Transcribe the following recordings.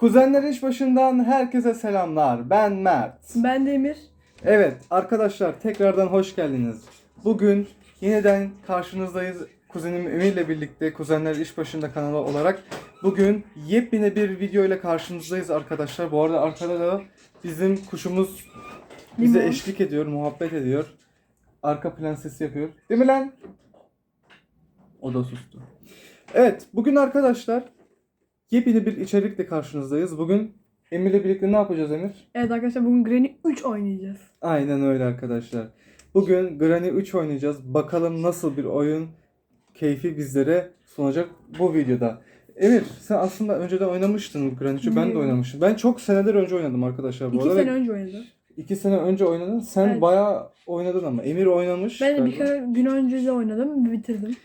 Kuzenler iş başından herkese selamlar. Ben Mert. Ben Demir. Evet arkadaşlar tekrardan hoş geldiniz. Bugün yeniden karşınızdayız. Kuzenim Emir'le birlikte Kuzenler İş Başında kanalı olarak bugün yepyeni bir video ile karşınızdayız arkadaşlar. Bu arada arkada da bizim kuşumuz bize Limon. eşlik ediyor, muhabbet ediyor. Arka plan sesi yapıyor. Değil mi lan? O da sustu. Evet, bugün arkadaşlar yepyeni bir içerikle karşınızdayız. Bugün Emir'le birlikte ne yapacağız Emir? Evet arkadaşlar bugün Granny 3 oynayacağız. Aynen öyle arkadaşlar. Bugün Granny 3 oynayacağız. Bakalım nasıl bir oyun keyfi bizlere sunacak bu videoda. Emir sen aslında önceden oynamıştın Granny 3'ü. Ben de oynamıştım. Ben çok seneler önce oynadım arkadaşlar bu 2 arada. sene önce oynadı. İki sene önce oynadın. Sen Evet. bayağı oynadın ama. Emir oynamış. Ben de bir galiba. kere gün önce de oynadım bitirdim.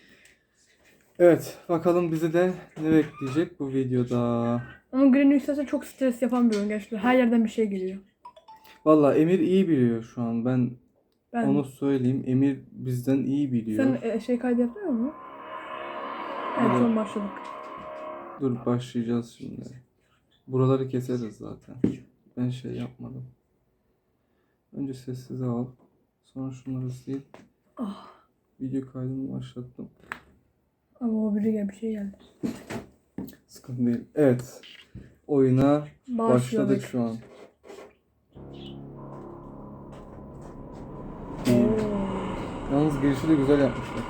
Evet. Bakalım bizi de ne bekleyecek bu videoda. Ama 3 zaten çok stres yapan bir oyun gerçekten. Her yerden bir şey geliyor. Valla Emir iyi biliyor şu an. Ben, Ben onu söyleyeyim. Emir bizden iyi biliyor. sen e, şey kaydı yapmıyor musun? Evet an başladık. Dur başlayacağız şimdi. Buraları keseriz zaten. Ben şey yapmadım. Önce sessize al. Sonra şunları sil. Ah. Video kaydını başlattım. Ama o biri bir şey geldi. Sıkıntı değil. Evet. Oyuna başladık Başladık. şu an. Yalnız girişi de güzel yapmışlar.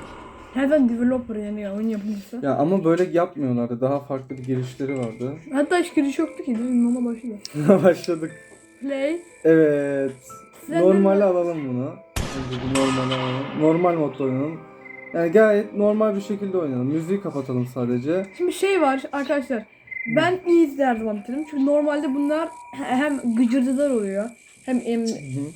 Nereden developer yani ya oyun yapımcısı. Ya ama böyle yapmıyorlardı. Daha farklı bir girişleri vardı. Hatta hiç giriş yoktu ki. Normal başladı. başladık. Play. Evet. Sen Normale de- alalım bunu. Önce bir normale alalım. Normal modda oynayalım. Yani gayet normal bir şekilde oynayalım. Müziği kapatalım sadece. Şimdi şey var arkadaşlar. Ben easy her zaman bitiririm. Çünkü normalde bunlar hem gıcırdılar oluyor. Hem em,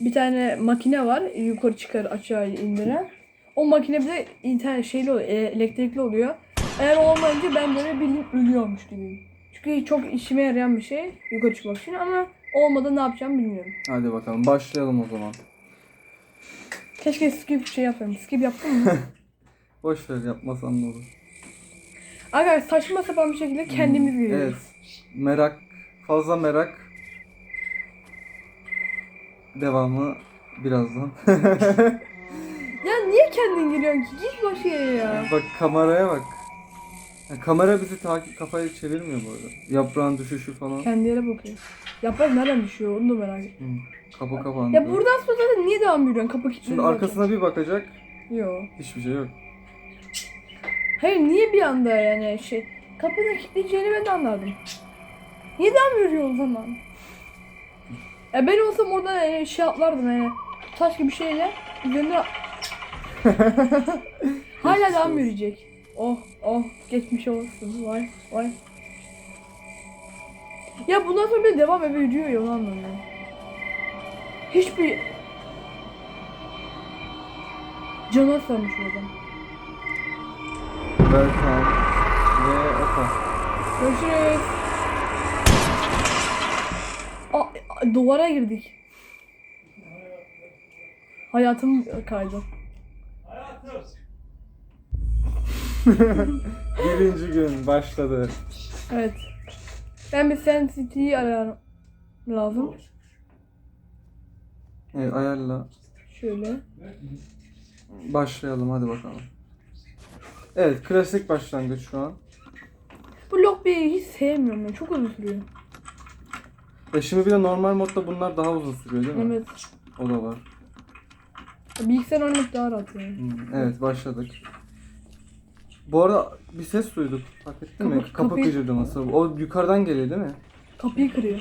bir tane makine var. Yukarı çıkar aşağı indiren. O makine bir de internet şeyli oluyor, e, elektrikli oluyor. Eğer olmayınca ben böyle bildiğin ölüyormuş gibiyim. Çünkü çok işime yarayan bir şey yukarı çıkmak için ama olmadı ne yapacağımı bilmiyorum. Hadi bakalım başlayalım o zaman. Keşke skip şey yapayım. Skip yaptım mı? Boş ver yapmasam da olur. Arkadaşlar saçma sapan bir şekilde kendimiz Evet. giriyoruz. Merak. Fazla merak. Devamı birazdan. Ya niye kendin giriyorsun ki? Git yere ya. bak kameraya bak. Ya kamera bizi takip kafayı çevirmiyor bu arada. Yaprağın düşüşü falan. Kendi yere bakıyor. Yaprak nereden düşüyor onu da merak ettim. Hı, Kapı kapandı. Ya buradan sonra zaten niye devam ediyorsun? Kapı kilitli Şimdi zaten. arkasına bir bakacak. Yok. Hiçbir şey yok. Hayır niye bir anda yani şey kapının kilitleyeceğini ben de anladım. Niye devam ediyor o zaman? Ya ben olsam orada yani şey atlardım yani taş gibi bir şeyle üzerine hala devam yürüyecek. Oh oh geçmiş olsun vay vay. Ya bundan sonra bir de devam eve yürüyor ya onu anlamıyorum. Hiçbir Cana sarmış o adam. Berkan ve Oka. Görüşürüz. Aa, duvara girdik. Hayatım kaydı. Birinci gün başladı. Evet. Ben bir Sensity'yi ararım lazım. Evet ayarla. Şöyle. Başlayalım hadi bakalım. Evet klasik başlangıç şu an. Bu Lockpick'i hiç sevmiyorum ben. Çok uzun sürüyor. E şimdi bir de normal modda bunlar daha uzun sürüyor değil mi? Evet. O da var. Bilgisayar oynamak daha rahat yani. Hmm, Evet başladık. Bu arada bir ses duyduk. Fark ettin mi? Kapı- Kapı kapıyı- gıcırdaması. O yukarıdan geliyor değil mi? Kapıyı kırıyor.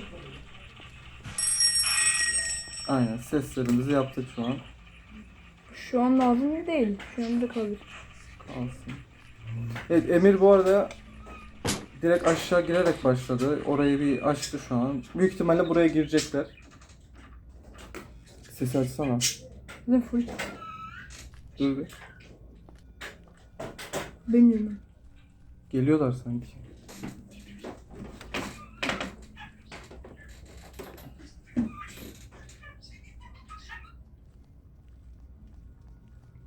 Aynen seslerimizi yaptık şu an. Şu an lazım değil. Şu anda kalır. Kalsın. Evet Emir bu arada direkt aşağı girerek başladı. Orayı bir açtı şu an. Büyük ihtimalle buraya girecekler. Sesi açsana. Ne full. Dur bir. Bilmiyorum. Geliyorlar sanki.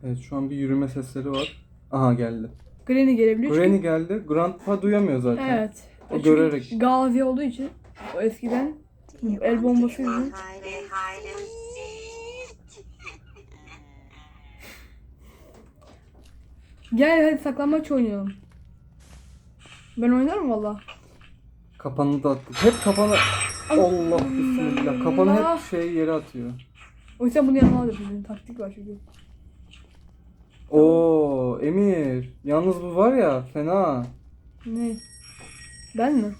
Evet şu an bir yürüme sesleri var. Aha geldi. Granny gelebiliyor Granny çünkü. geldi. Grandpa duyamıyor zaten. Evet. O Çünkü görerek. Gazi olduğu için. O eskiden el bombası yüzünden. Gel hadi saklanmaç oynayalım. Ben oynarım valla. Kapanı da attık. Hep kapanı... Allah bismillah. Kapanı hep şey yere atıyor. O yüzden bunu yanıma alır bizim taktik var çünkü. Oo Emir. Yalnız bu var ya fena. Ne? Ben mi?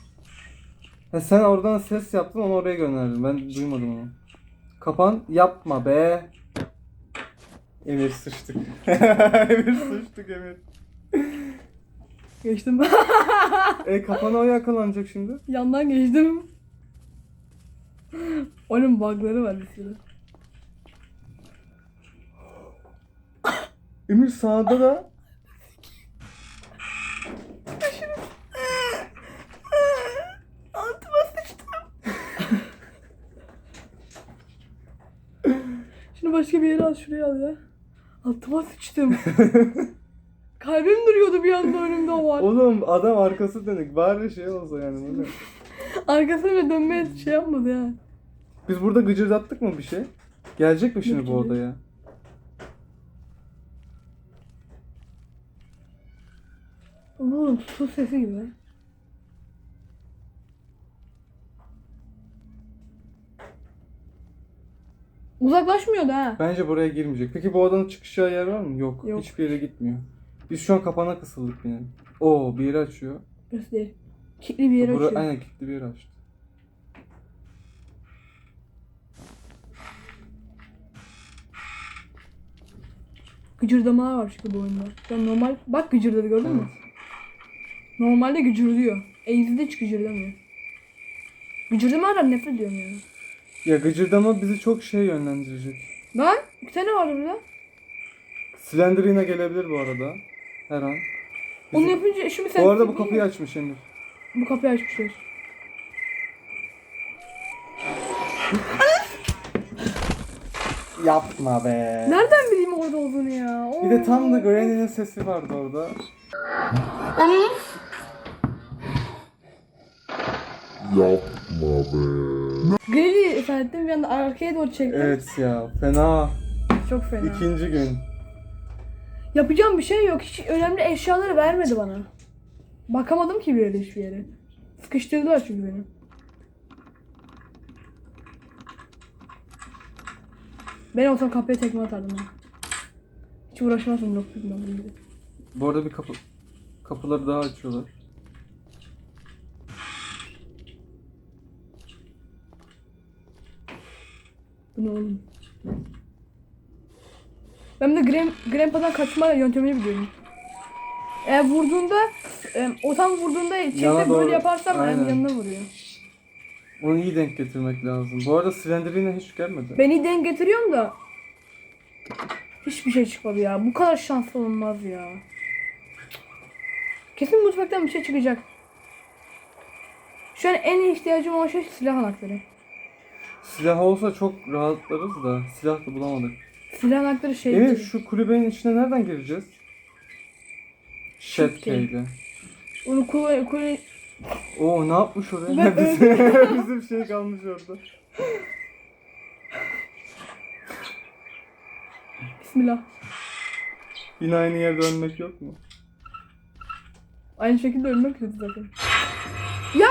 Ha, sen oradan ses yaptın onu oraya gönderdin. Ben duymadım onu. Kapan yapma be. Emir sıçtık. Emir sıçtık Emir. Geçtim. E kapana o yakalanacak şimdi. Yandan geçtim. Onun bugları var bir sürü. Emir sağda da Altıma sıçtım. Başka bir yere al şuraya al ya. Altıma sıçtım. Kalbim duruyordu bir anda önümde o var. Oğlum adam arkası dönük. Bari şey olsa yani. böyle. Arkasına ve dönmeye şey yapmadı ya. Biz burada gıcırdattık mı bir şey? Gelecek mi şimdi Yok bu gibi. odaya? Oğlum su sesi gibi. Uzaklaşmıyordu ha. Bence buraya girmeyecek. Peki bu odanın çıkışacağı yer var mı? Yok. Yok. Hiçbir yere gitmiyor. Biz şu an kapana kısıldık yine. Oo bir yeri açıyor. Değil. Kilitli bir yere Bura, açıyor. aynen kilitli bir yer açtı. Gıcırdamalar var çünkü bu oyunda. Şu normal... Bak gıcırdadı gördün mü? Normalde gıcırdıyor. Eğildi hiç gıcırdamıyor. Gıcırdamadan nefret ediyorum ya. Ya gıcırdama bizi çok şey yönlendirecek. Lan bir tane var burada. Slenderina gelebilir bu arada. Her an. Onu Bizi- yapınca şimdi sen... Bu arada bu kapıyı açmış Emir. Bu kapıyı açmışlar. Yapma be. Nereden bileyim orada olduğunu ya? Bir de tam da Oo. Granny'nin sesi vardı orada. Yapma be. Granny zannettim bir anda arkaya doğru çektim. Evet ya fena. Çok fena. İkinci gün. Yapacağım bir şey yok. Hiç önemli eşyaları vermedi bana. Bakamadım ki bir yere hiçbir yere. Sıkıştırdılar çünkü beni. Ben olsam kapıya tekme atardım ben. Hiç uğraşmazdım yok bilmem gibi. Bu arada bir kapı kapıları daha açıyorlar. Bu ne oğlum? Ben de Gram, Grandpa'dan kaçma yöntemini biliyorum. Eğer vurduğunda, e, o tam vurduğunda Yana çekte doğru. böyle yaparsam Aynen. yanına vuruyor. Onu iyi denk getirmek lazım. Bu arada Slenderina hiç gelmedi. Beni denk getiriyorum da hiçbir şey çıkmadı ya. Bu kadar şanslı olmaz ya. Kesin mutfaktan bir şey çıkacak. Şu an en ihtiyacım olan şey silah anahtarı. Silah olsa çok rahatlarız da silah da bulamadık. Silah anahtarı şey değil. şu kulübenin içine nereden gireceğiz? Şetkeyle. Onu kullan... kullan... Oo ne yapmış oraya? Ben bizim, bizim şey kalmış orada. Bismillah. Yine aynı yerde ölmek yok mu? Aynı şekilde ölmek kötü zaten. Ya!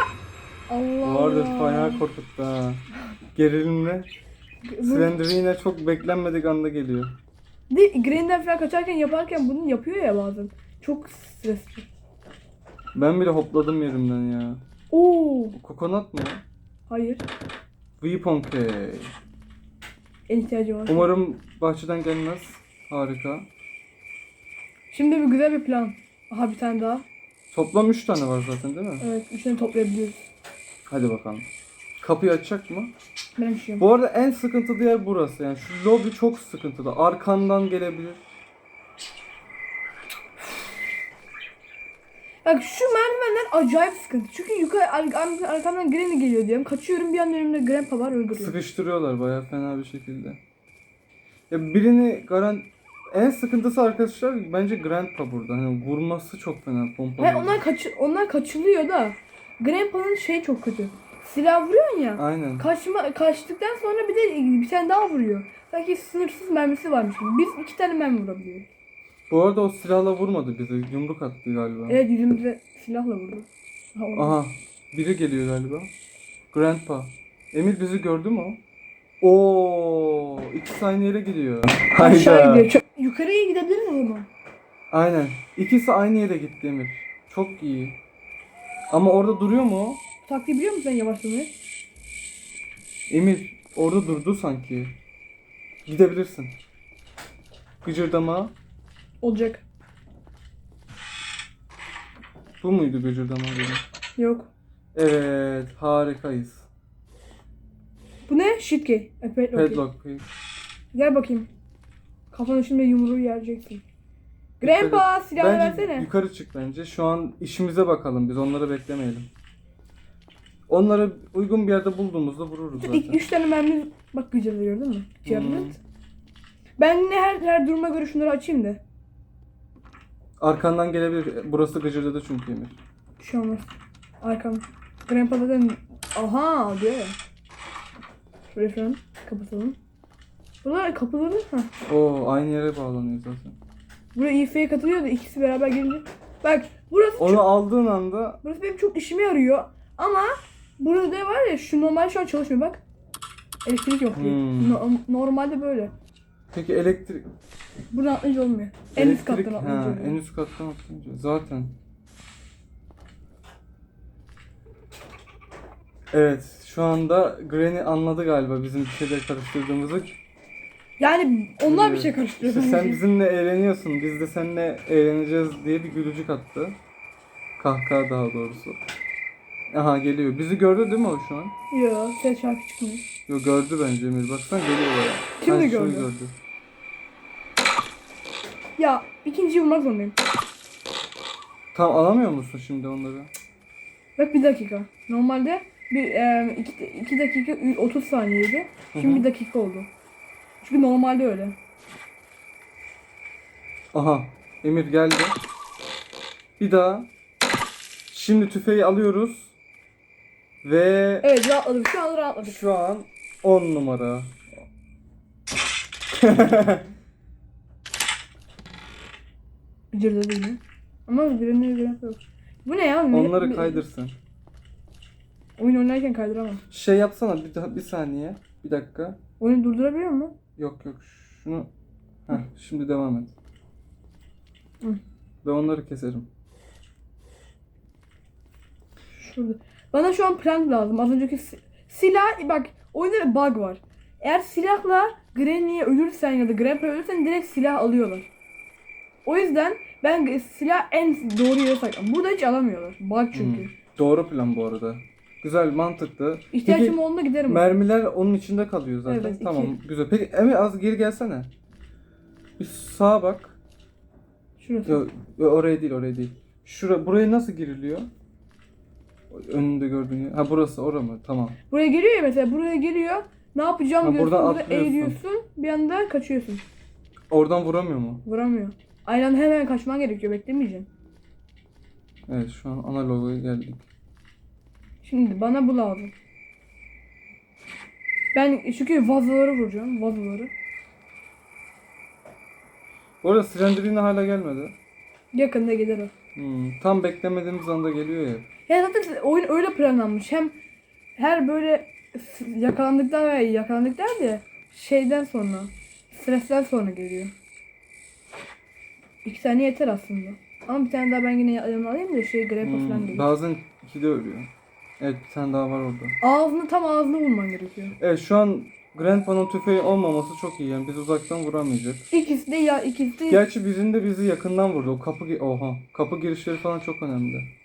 Allah Bu arada fena korkuttu ha. Gerilimle. Bu- Slenderina çok beklenmedik anda geliyor. De Green'den falan kaçarken yaparken bunu yapıyor ya bazen. Çok stresli. Ben bile hopladım yerimden ya. Oo, Bu kokonat mı? hayır. Weapon Key. En ihtiyacım var. Umarım bahçeden gelmez. Harika. Şimdi bir güzel bir plan. Aha bir tane daha. Toplam 3 tane var zaten değil mi? Evet, üçünü toplayabiliyoruz. Hadi bakalım. Kapıyı açacak mı? Benim şeyim. Bu arada en sıkıntılı yer burası. Yani şu lobi çok sıkıntılı. Arkandan gelebilir. Bak şu merdivenler acayip sıkıntı. Çünkü yukarı ar- ar- arkamdan Granny geliyor diyorum. Kaçıyorum bir anda önümde Grandpa var öldürüyor. Sıkıştırıyorlar bayağı fena bir şekilde. Ya birini garan en sıkıntısı arkadaşlar bence Grandpa burada. Hani vurması çok fena pompalı. Hayır onlar kaç onlar kaçılıyor da Grandpa'nın şey çok kötü. Silah vuruyorsun ya. Aynen. Kaçma, kaçtıktan sonra bir de bir tane daha vuruyor. Sanki sınırsız mermisi varmış gibi. Biz iki tane mermi vurabiliyoruz. Bu arada o silahla vurmadı bizi. Yumruk attı galiba. Evet yüzümüze silahla vurdu. Ha, orada. Aha. Biri geliyor galiba. Grandpa. Emir bizi gördü mü o? Oo, iki yere gidiyor. Aşağı gidiyor. Çok- Yukarıya gidebiliriz o zaman. Aynen. İkisi aynı yere gitti Emir. Çok iyi. Ama orada duruyor mu o? Taktiği biliyor musun sen yavaşlamayı? Emir orada durdu sanki. Gidebilirsin. Gıcırdama. Olacak. Bu muydu gıcırdama dedim. Yok. Evet harikayız. Bu ne? Shit key. E, padlock. Padlock. key. Gel bakayım. Kafanın şimdi yumruğu yereceksin. Grandpa silahı Bence versene. yukarı çık bence. Şu an işimize bakalım biz onları beklemeyelim. Onları uygun bir yerde bulduğumuzda vururuz İlk zaten. üç tane mermi bak gücürdü gördün mü? Cevdet. Hmm. Ben ne her, her duruma göre şunları açayım da. Arkandan gelebilir. Burası gıcırdadı çünkü Emir. Bir şey olmaz. Arkam. Grandpa zaten aha diyor ya. Şurayı falan kapatalım. Bunlar kapıları ha. Oo aynı yere bağlanıyor zaten. Buraya İF'ye katılıyor da ikisi beraber gelince. Bak burası Onu aldığın anda burası benim çok işime yarıyor. Ama burada da var ya şu normal şu an çalışmıyor bak. Elektrik yok. Hmm. No- normalde böyle. peki elektrik Buradan atlayınca olmuyor. En üst elektrik kattan ha, atlayınca en oluyor. üst kattan atlayınca zaten. Evet, şu anda Granny anladı galiba bizim bir şeyler karıştırdığımızı. Yani onlar bir şey karıştırıyor. İşte sen bizimle eğleniyorsun, biz de seninle eğleneceğiz diye bir gülücük attı. Kahkaha daha doğrusu. Aha geliyor. Bizi gördü değil mi o şu an? Yok ses şarkı çıkmıyor. Yo gördü bence Emir. Baksana geliyor oraya. Şimdi Ha, şunu gördü. Ya ikinciyi vurmak zorundayım. Tam alamıyor musun şimdi onları? Bak bir dakika. Normalde bir e, iki, iki dakika ü- 30 saniyeydi. Şimdi Hı hı. bir dakika oldu. Çünkü normalde öyle. Aha. Emir geldi. Bir daha. Şimdi tüfeği alıyoruz. Ve Evet rahatladık. Şu an rahatladık. şu an 10 numara. Cırladı yine. Ama birine göre yok. Bu ne ya? Ne- Onları kaydırsın. Oyun oynarken kaydıramam. Şey yapsana bir daha bir saniye. Bir dakika. Oyunu durdurabiliyor mu? Yok yok şunu. Heh, şimdi devam et. Hı. Ve onları keserim. Şurada. Bana şu an plank lazım. Az önceki si- silah bak oyunda bir bug var. Eğer silahla Granny'ye ölürsen ya da Grandpa ölürsen direkt silah alıyorlar. O yüzden ben silah en doğru yere saklam. Burada hiç alamıyorlar. Bug çünkü. Hmm. Doğru plan bu arada. Güzel, mantıklı. İhtiyacım Peki, olduğunda giderim. mermiler onun içinde kalıyor zaten. Evet, iki. tamam, güzel. Peki Emir az geri gelsene. Bir sağa bak. Şurası. Yo, oraya değil, oraya değil. Şura, buraya nasıl giriliyor? Önünde gördüğün yer. Ha burası, ora mı? Tamam. Buraya geliyor ya mesela buraya geliyor. Ne yapacağım Ha, diyorsun. buradan Burada atlıyorsun. eğiliyorsun. Bir anda kaçıyorsun. Oradan vuramıyor mu? Vuramıyor. Aynen hemen kaçman gerekiyor. Beklemeyeceksin. Evet, şu an analoga geldik. Şimdi bana bu lazım. Ben çünkü vazoları vuracağım. Vazoları. Bu arada Slenderine hala gelmedi. Yakında gelir o. Hmm, tam beklemediğimiz anda geliyor ya. Ya zaten oyun öyle planlanmış. Hem her böyle yakalandıktan ve yakalandıktan diye şeyden sonra stresten sonra geliyor. İki tane yeter aslında. Ama bir tane daha ben yine yanıma alayım da şey falan Hmm, geliyor. bazen ikide ölüyor. Evet, bir tane daha var orada. Ağzını tam ağzını vurman gerekiyor. Evet, şu an Grandpa'nın tüfeği olmaması çok iyi yani biz uzaktan vuramayacak. İkisi de ya ikisi de Gerçi birinde bizi yakından vurdu. O kapı oha. Kapı girişleri falan çok önemli.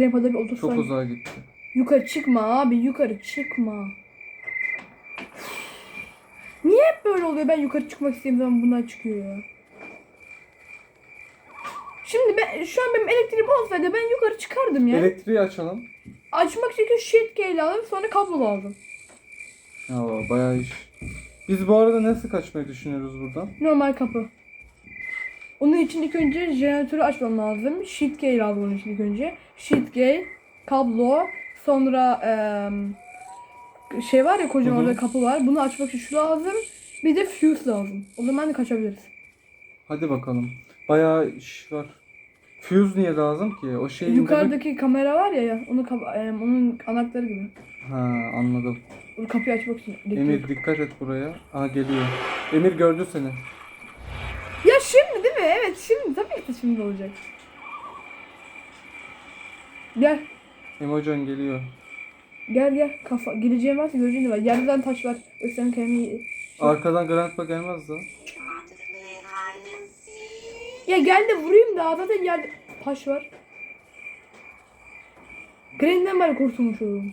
Grandpa'da bir 30 Çok uzağa gitti. Yukarı çıkma abi yukarı çıkma. Niye hep böyle oluyor? Ben yukarı çıkmak istediğim zaman bunlar çıkıyor ya. Şimdi ben şu an benim elektriğim olsaydı ben yukarı çıkardım ya. Elektriği açalım. Açmak için shit key lazım sonra kablo lazım. Ya bayağı iş. Biz bu arada nasıl kaçmayı düşünüyoruz buradan? Normal kapı. Onun için ilk önce jeneratörü açmam lazım. Sheet key lazım onun için ilk önce. Sheet key, kablo, sonra eee, şey var ya kocaman Hı hı. orada kapı var. Bunu açmak için şu lazım. Bir de fuse lazım. O zaman da kaçabiliriz. Hadi bakalım. Bayağı iş var. Fuse niye lazım ki? O şey Yukarıdaki kamera var ya, ya onu em, onun anahtarı gibi. Ha anladım. Onu kapıyı açmak için. gerekiyor. Emir dikkat et buraya. Aha geliyor. Emir gördü seni. Ya şimdi değil mi? Evet şimdi tabii ki şimdi olacak. Gel. Emojon geliyor. Gel gel. Kafa geleceğim varsa göreceğin de var. Yerden taş var. Östen kemiği. Arkadan Grandpa gelmez de. Ya gel de vurayım da zaten yerde taş var. Green'den bari kurtulmuş olurum.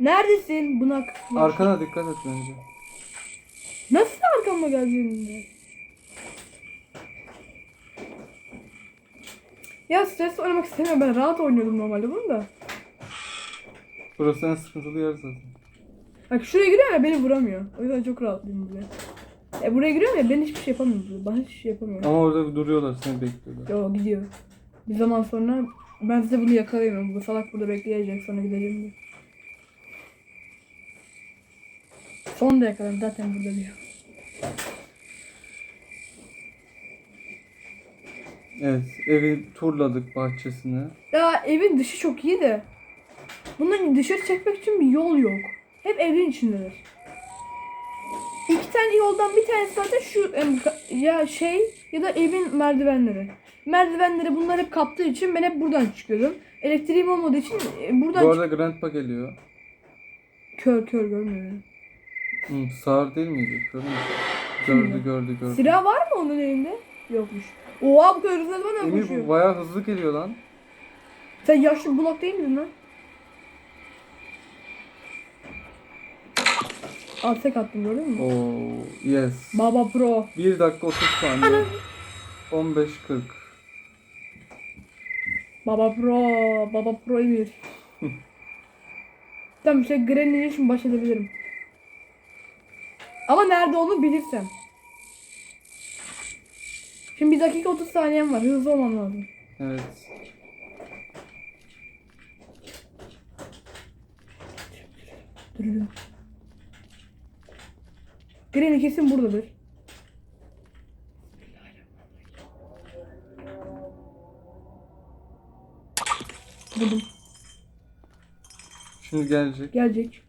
Neredesin bunak? Arkana dikkat et bence. Nasıl arkama geldiğinde? Ya stresli oynamak istemiyorum. Ben rahat oynuyordum normalde bunu da. Burası en sıkıntılı yer zaten. Bak şuraya giriyorum ya beni vuramıyor. O yüzden çok rahatlıyım burada. E buraya giriyorum ya ben hiçbir şey yapamıyorum burada. Bana hiçbir şey yapamıyorum. Ama orada duruyorlar seni bekliyorlar. Yo gidiyor. Bir zaman sonra ben size bunu yakalayamam. Bu salak burada bekleyecek sonra gideceğim diye. Son da yakalarım zaten burada diyor. Evet evi turladık bahçesini. Ya evin dışı çok iyi de. Bunları dışarı çekmek için bir yol yok. Hep evin içindeler. İki tane yoldan bir tanesi zaten şu ya şey ya da evin merdivenleri. Merdivenleri bunlar hep kaptığı için ben hep buradan çıkıyordum. Elektriğim olmadığı için e, buradan Bu arada Grandpa geliyor. kör kör görmüyorum. Hı, sağır değil miydi? Gördün mü? Gördü gördü gördü. Silah var mı onun elinde? Yokmuş. Oha bu kadar hızlı bana Emir koşuyor. bu bayağı hızlı geliyor lan. Sen yaşlı bulak değil miydin lan? Al tek attım gördün mü? Oo yes. Baba pro. 1 dakika 30 saniye. 15 40. Baba pro. Baba pro Emir. tamam işte Granny'yle şimdi baş edebilirim. Ama nerede onu bilirsem. Şimdi bir dakika 30 saniyem var. Hızlı olmam lazım. Evet. Duruyorum. Granny kesin buradadır. Buldum. Şimdi gelecek. Gelecek.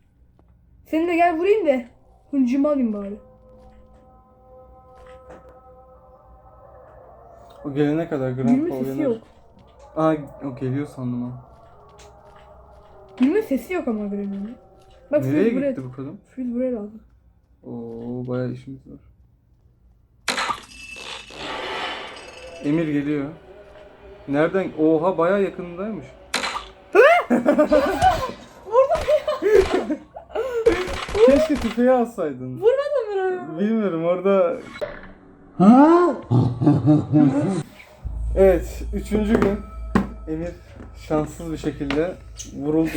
Seni de gel vurayım da. Hıncımı alayım bari. Gelene kadar Gülme Grandpa sesi uyanır. yok. Aa o geliyor sandım ha. Gülme sesi yok ama Granny'nin. Bak Nereye Fuse buraya. gitti bu kadın? Fuse buraya lazım. Oo bayağı işimiz var. Emir geliyor. Nereden? Oha bayağı yakınındaymış. Keşke tüfeği alsaydın. Vurmadın mı? Bilmiyorum orada... evet, üçüncü gün Emir şanssız bir şekilde vuruldu.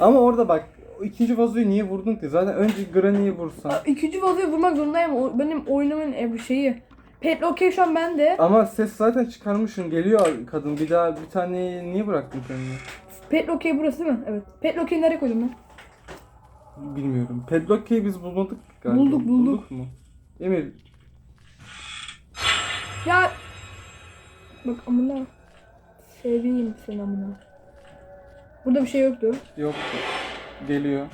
Ama orada bak, ikinci vazoyu niye vurdun ki? Zaten önce Granny'yi vursan. İkinci vazoyu vurmak zorundayım. O, benim oyunumun e, şeyi. Pet location bende. Ama ses zaten çıkarmışsın, geliyor kadın. Bir daha bir tane niye bıraktın kendini? Pet location burası değil mi? Evet. Pet location nereye koydum ben? Bilmiyorum. Padlock key biz bulmadık galiba. Bulduk, bulduk. mu? Emir, Ya bak amına seveyim seni amına. Burada bir şey yoktu. yok. Geliyor.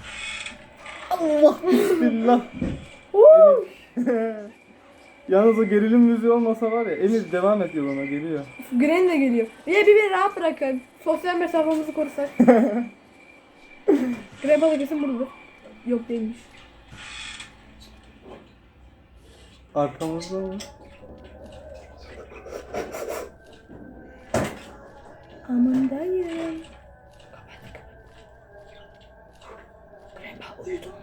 Allah bismillah. Yalnız o gerilim müziği olmasa var ya Emir devam et yoluna geliyor. Granny de geliyor. Ya bir beni rahat bırakın. Sosyal mesafemizi korusak. Grandpa da kesin burada. Yok değilmiş. Arkamızda mı? Aman dayım. Grandpa uyudun mu?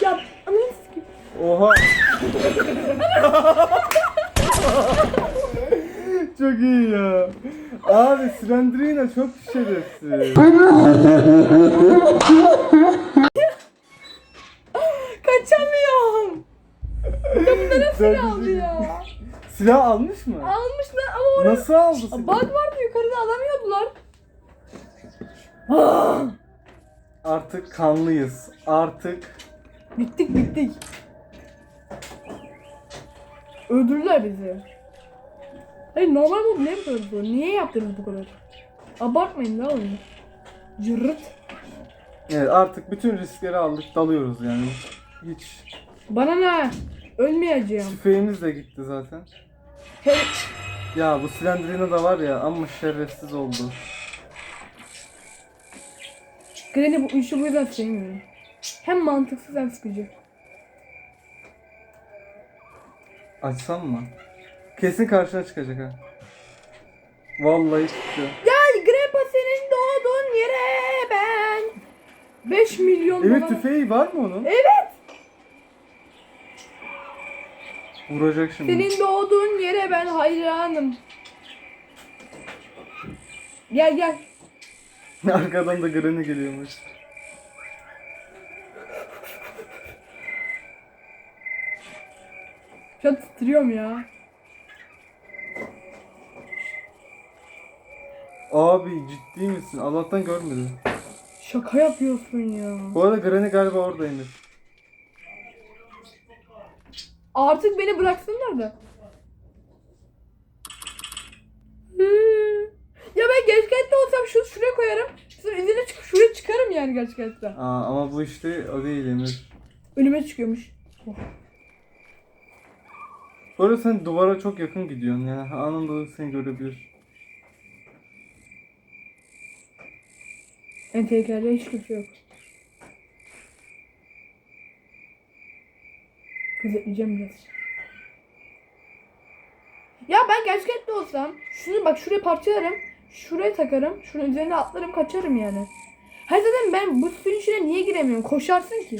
Ya ananı sikeyim. Oha. çok iyi ya. Abi Slendrina çok şerefsiz. bug vardı yukarıda alamıyordular. Artık kanlıyız. Artık Bittik bittik. Öldürdüler bizi. Hayır normal mob ne yapıyoruz bu? Niye yaptınız bu kadar? Abartmayın da oyunu. Cırıt. evet artık bütün riskleri aldık dalıyoruz yani. Hiç Bana ne? Ölmeyeceğim. tüfeğimiz de gitti zaten. Hey, Ya bu Slendrina da var ya amma şerefsiz oldu. Granny bu işi bu yüzden sevmiyorum. Hem mantıksız hem sıkıcı. Açsam mı? Kesin karşına çıkacak ha. Vallahi çıktı. Ya Grandpa senin doğduğun yere ben 5 milyon dolar- tüfeği var mı onun? Evet. Vuracak şimdi. Senin doğduğun yere ben hayranım. Gel gel. Arkadan da Granny geliyormuş. Şu an titriyorum ya. Abi ciddi misin? Allah'tan görmedi. Şaka yapıyorsun ya. Bu arada Granny galiba orada Emir. Artık beni bıraksınlar da. Ya ben gerçekten olsam şunu şuraya koyarım. Sonra üzerine çıkıp şuraya çıkarım yani gerçekten. Aa, ama bu işte o değil Emir. Önüme çıkıyormuş. Bu arada sen duvara çok yakın gidiyorsun yani anında seni görebilir. En tehlikeli hiç kimse yok. Gözetleyeceğim biraz. Ya ben gerçekten olsam şunu bak şuraya parçalarım. Şuraya takarım. Şunun üzerine atlarım kaçarım yani. Her zaten ben bu suyun içine niye giremiyorum? Koşarsın ki.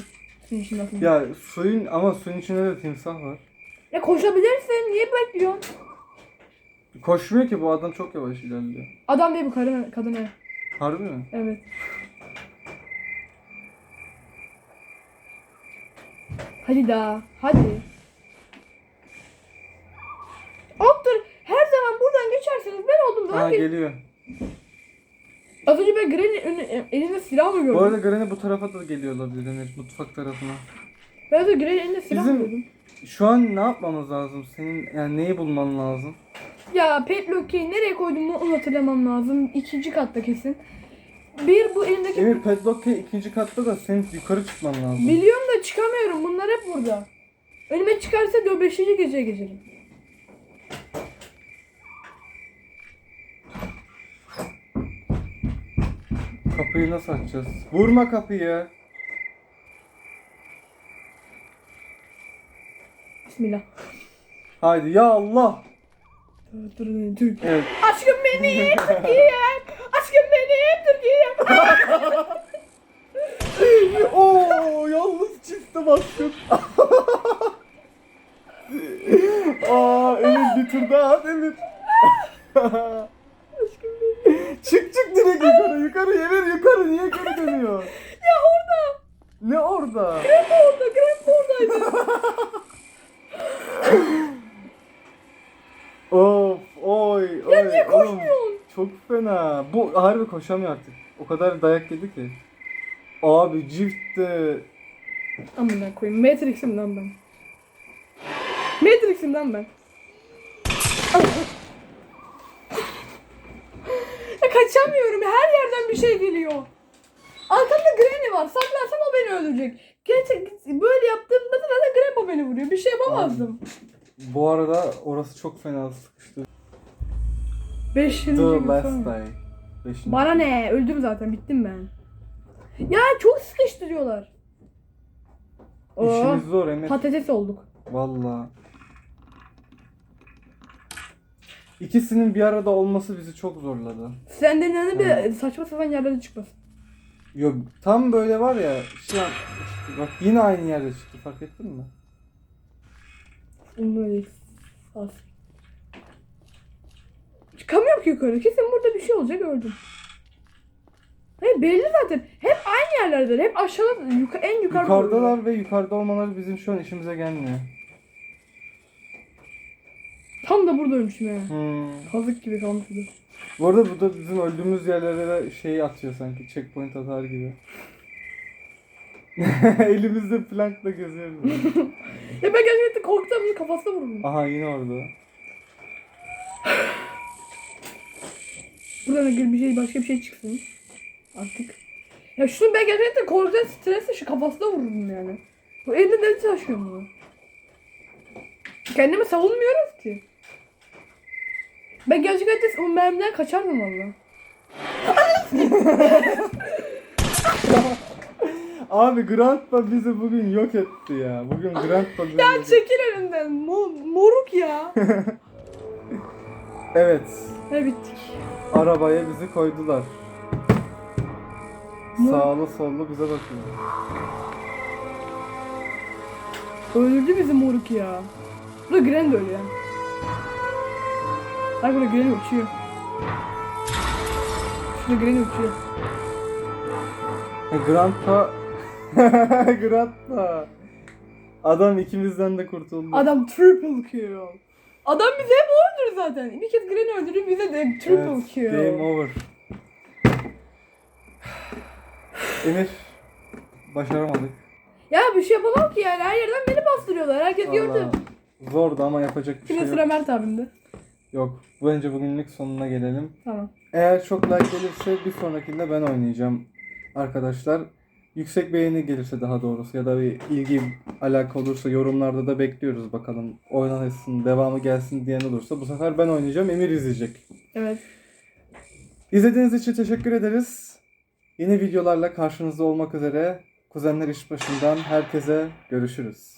Suyun içinde aslında. Ya. Ya suyun ama suyun içinde de timsah var. koşabilirsin. Niye bekliyorsun? Koşmuyor ki bu adam çok yavaş ilerliyor. Adam değil bu kadın, kadın ev. Harbi mi? Evet. Hadi daha. Hadi. Optur. Her zaman buradan geçerseniz ben oldum Ha daha ki. geliyor. Az önce ben Granny önü- elinde silah mı gördüm? Bu arada Granny bu tarafa da geliyor olabilir Emir mutfak tarafına. Ben az önce Granny elinde silah Bizim- gördüm. Şu an ne yapmamız lazım? Senin yani neyi bulman lazım? Ya Pet nereye koyduğumu onu hatırlamam lazım. İkinci katta kesin. Bir bu elimdeki... Emir Padlock ikinci katta da senin yukarı çıkman lazım. Biliyorum da çıkamıyorum. Bunlar hep burada. Önüme çıkarsa diyor 5. geceye geçerim. Kapıyı nasıl açacağız? Vurma kapıyı. Bismillah. Haydi ya Allah. Dur, dur. Evet. Aşkım beni Türkiye. Oo yalnız çifte baskın. Aa Emir bir tur daha at Emir. Çık çık direkt yukarı yukarı Emir yukarı niye geri dönüyor? Ya orada. Ne orada? Grandpa orada. Grandpa oradaydı. Of oy oy. ya niye koşmuyorsun? Çok fena. Bu harbi koşamıyor artık. O kadar dayak yedi ki. Abi çifte. Amına koyayım. Matrix'im lan ben. Matrix'im lan ben. ya kaçamıyorum. Her yerden bir şey geliyor. Arkamda Granny var. Saklarsam o beni öldürecek. Gerçek böyle yaptığımda da zaten Grandpa beni vuruyor. Bir şey yapamazdım. Bu arada orası çok fena sıkıştı. Beşinci The last sonra. Beşinci. Bana ne? Öldüm zaten. Bittim ben. Ya çok sıkıştırıyorlar. İşimiz zor Emir. patates olduk. Valla. İkisinin bir arada olması bizi çok zorladı. Senden ne bir saçma sapan yerlere çıkmasın. Yok tam böyle var ya şey yap- bak yine aynı yerde çıktı fark ettin mi? Umurumda değil. Çıkamıyorum ki yukarı. Kesin burada bir şey olacak öldüm. Hayır belli zaten. Hep aynı yerlerdeler. Hep aşağıda yuka, en yukarıda. Yukarıdalar ve yukarıda olmaları bizim şu an işimize gelmiyor. Tam da burada ölmüşüm yani. Hmm. Kazık gibi kalmış burada. Bu arada bu da bizim öldüğümüz yerlere şey atıyor sanki. Checkpoint atar gibi. Elimizde plankla geziyoruz. Ya ben gerçekten korktum kafasına vurdum. Aha yine orada. Buradan da bir şey başka bir şey çıksın. Artık. Ya şunu ben gerçekten korkudan stresle şu kafasına vururum yani. Bu elimde ne taşıyorum bunu? Kendimi savunmuyoruz ki. Ben gerçekten o mermiden kaçardım valla. Abi Grandpa bizi bugün yok etti ya. Bugün Grandpa bizi etti. Çekil önümden. Mo- moruk ya. Evet. He bittik. Arabaya bizi koydular. Ne? Sağlı sollu bize bakıyor. Öldürdü bizi moruk ya. Burada Gren de ölüyor. Ay burada Gren uçuyor. Şurada Gren uçuyor. E, Grandpa Grandpa Adam ikimizden de kurtuldu. Adam triple kill. Adam bizi hep öldürür zaten. Bir kez Gren öldürür bize de triple Evet, kill. Game over. Emir başaramadık. Ya bir şey yapamam ki yani. Her yerden beni bastırıyorlar. Herkes gördü. Vallahi zordu ama yapacak bir şey Şimdi yok. sıra Mert abimde. Yok. Bence bugünlük sonuna gelelim. Tamam. Eğer çok like gelirse bir sonrakinde ben oynayacağım arkadaşlar. Yüksek beğeni gelirse daha doğrusu ya da bir ilgi alaka olursa yorumlarda da bekliyoruz bakalım. Oynanırsın, devamı gelsin diyen olursa bu sefer ben oynayacağım, Emir izleyecek. Evet. İzlediğiniz için teşekkür ederiz. Yeni videolarla karşınızda olmak üzere. Kuzenler iş başından herkese görüşürüz.